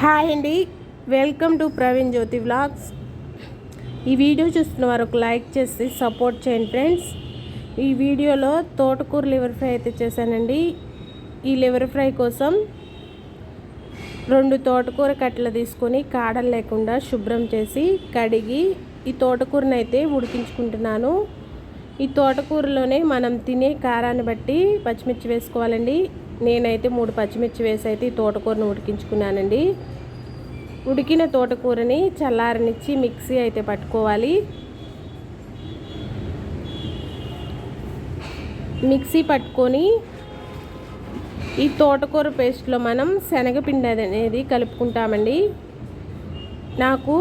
Hi అండి. Welcome to Praveen Jyothi vlogs. ఈ video చూస్తున్న వారు ఒక లైక్ చేసి సపోర్ట్ చేయండి ఫ్రెండ్స్. ఈ వీడియోలో తోటకూర లివర్ ఫ్రై అయితే చేశానండి. ఈ లివర్ ఫ్రై కోసం రెండు తోటకూర కట్టలు తీసుకొని కాడలు లేకుండా శుభ్రం చేసి కడిగి ఈ తోటకూరని అయితే ఉడికించుకుంటున్నాను. ఈ తోటకూరలోనే మనం తినే కారాన్ని బట్టి పచ్చిమిర్చి వేసుకోవాలండి. నేనైతే మూడు పచ్చిమిర్చి వేసి అయితే ఈ తోటకూరను ఉడికించుకున్నానండి. ఉడికిన తోటకూరని చల్లారనిచ్చి మిక్సీ అయితే పట్టుకోవాలి. మిక్సీ పట్టుకొని ఈ తోటకూర పేస్ట్లో మనం శనగపిండి అనేది కలుపుకుంటామండి. నాకు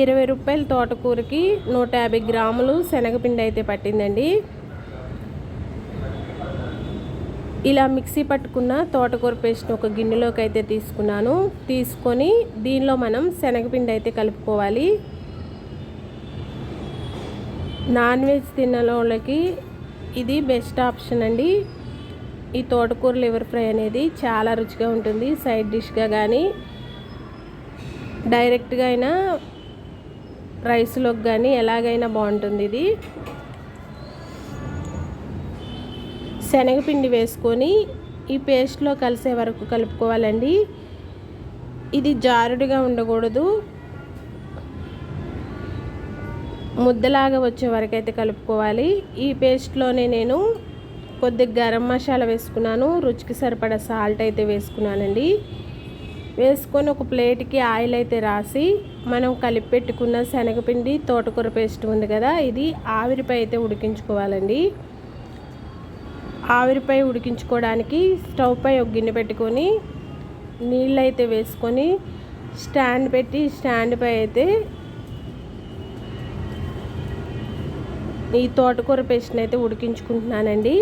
ఇరవై రూపాయల తోటకూరకి నూట యాభై గ్రాములు శనగపిండి అయితే పట్టిందండి. ఇలా మిక్సీ పట్టుకున్న తోటకూర పేస్ట్ని ఒక గిన్నెలోకి అయితే తీసుకున్నాను. తీసుకొని దీనిలో మనం శనగపిండి అయితే కలుపుకోవాలి. నాన్ వెజ్ తిన్నలోళ్ళకి ఇది బెస్ట్ ఆప్షన్ అండి. ఈ తోటకూర లివర్ ఫ్రై అనేది చాలా రుచిగా ఉంటుంది సైడ్ డిష్గా కానీ డైరెక్ట్గా అయినా రైస్లోకి కానీ ఎలాగైనా బాగుంటుంది ఇది. శనగపిండి వేసుకొని ఈ పేస్ట్లో కలిసే వరకు కలుపుకోవాలండి. ఇది జారుడుగా ఉండకూడదు. ముద్దలాగా వచ్చే వరకు అయితే కలుపుకోవాలి. ఈ పేస్ట్లోనే నేను కొద్దిగా గరం మసాలా వేసుకున్నాను. రుచికి సరిపడా సాల్ట్ అయితే వేసుకున్నానండి. వేసుకొని ఒక ప్లేట్కి ఆయిల్ అయితే రాసి మనం కలిపి పెట్టుకున్న శనగపిండి తోటకూర పేస్ట్ ఉంది కదా ఇది ఆవిరిపై అయితే ఉడికించుకోవాలండి. ఆవిరిపై ఉడికించుకోవడానికి స్టవ్ పై ఒక గిన్నె పెట్టుకొని నీళ్ళు అయితే వేసుకొని స్టాండ్ పెట్టి స్టాండ్పై అయితే ఈ తోటకూర పేస్ట్ని అయితే ఉడికించుకుంటున్నానండి.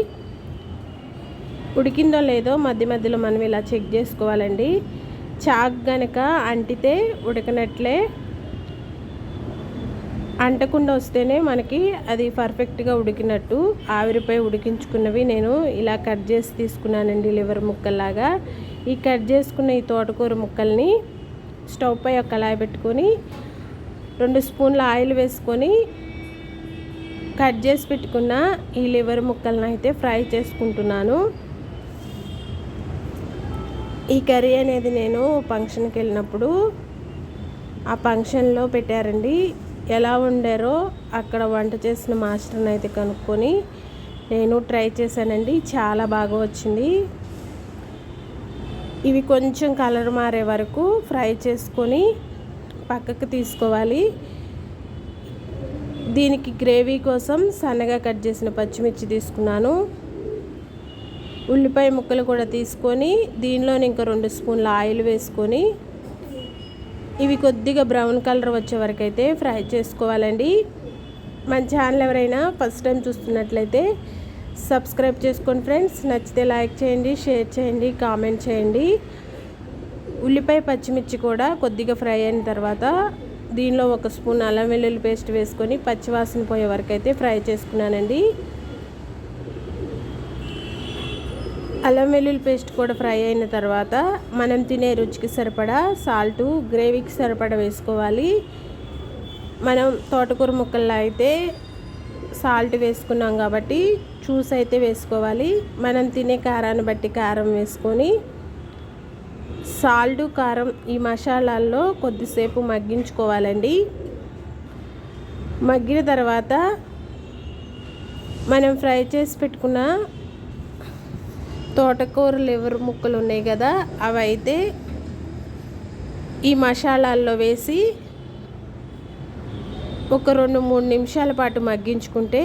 ఉడికిందో లేదో మధ్య మధ్యలో మనం ఇలా చెక్ చేసుకోవాలండి. చాక్ గనక అంటితే ఉడకనట్లే అంటకుండా వస్తేనే మనకి అది పర్ఫెక్ట్గా ఉడికినట్టు ఆవిరిపై ఉడికించుకున్నవి నేను ఇలా కట్ చేసి తీసుకున్నానండి లివర్ ముక్కల్లాగా. ఈ కట్ చేసుకున్న ఈ తోటకూర ముక్కల్ని స్టవ్ పై ఒక కళాయి పెట్టుకొని రెండు స్పూన్ల ఆయిల్ వేసుకొని కట్ చేసి పెట్టుకున్న ఈ లివర్ ముక్కలను అయితే ఫ్రై చేసుకుంటున్నాను. ఈ కర్రీ అనేది నేను ఫంక్షన్కి వెళ్ళినప్పుడు ఆ ఫంక్షన్లో పెట్టారండి. ఎలా వండారో అక్కడ వంట చేసిన మాస్టర్ని అయితే కనుక్కొని నేను ట్రై చేశానండి. చాలా బాగా వచ్చింది. ఇవి కొంచెం కలర్ మారే వరకు ఫ్రై చేసుకొని పక్కకు తీసుకోవాలి. దీనికి గ్రేవీ కోసం సన్నగా కట్ చేసిన పచ్చిమిర్చి తీసుకున్నాను. ఉల్లిపాయ ముక్కలు కూడా తీసుకొని దీనిలో ఇంకా రెండు స్పూన్ల ఆయిల్ వేసుకొని ఇవి కొద్దిగా బ్రౌన్ కలర్ వచ్చే వరకు అయితే ఫ్రై చేసుకోవాలండి. మన ఛానల్ ఎవరైనా ఫస్ట్ టైం చూస్తున్నట్లయితే సబ్స్క్రైబ్ చేసుకోండి ఫ్రెండ్స్ నచ్చితే లైక్ చేయండి షేర్ చేయండి కామెంట్ చేయండి. ఉల్లిపాయ పచ్చిమిర్చి కూడా కొద్దిగా ఫ్రై అయిన తర్వాత దీనిలో ఒక స్పూన్ అల్లం వెల్లుల్లి పేస్ట్ వేసుకొని పచ్చివాసన పోయే వరకు అయితే ఫ్రై చేసుకున్నానండి. అల్లం వెల్లుల్లి పేస్ట్ కూడా ఫ్రై అయిన తర్వాత మనం తినే రుచికి సరిపడా సాల్టు గ్రేవీకి సరిపడా వేసుకోవాలి. మనం తోటకూర ముక్కల్లో అయితే సాల్ట్ వేసుకున్నాం కాబట్టి చూస్ అయితే వేసుకోవాలి. మనం తినే కారాన్ని బట్టి కారం వేసుకొని సాల్ట్ కారం ఈ మసాలాల్లో కొద్దిసేపు మగ్గించుకోవాలండి. మగ్గిన తర్వాత మనం ఫ్రై చేసి పెట్టుకున్న తోటకూర లివర్ ముక్కలు ఉన్నాయి కదా అవి అయితే ఈ మసాలాల్లో వేసి ఒక రెండు మూడు నిమిషాల పాటు మగ్గించుకుంటే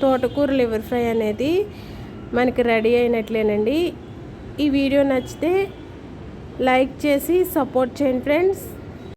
తోటకూర లివర్ ఫ్రై అనేది మనకి రెడీ అయినట్లేనండి. ఈ వీడియో నచ్చితే లైక్ చేసి సపోర్ట్ చేయండి ఫ్రెండ్స్.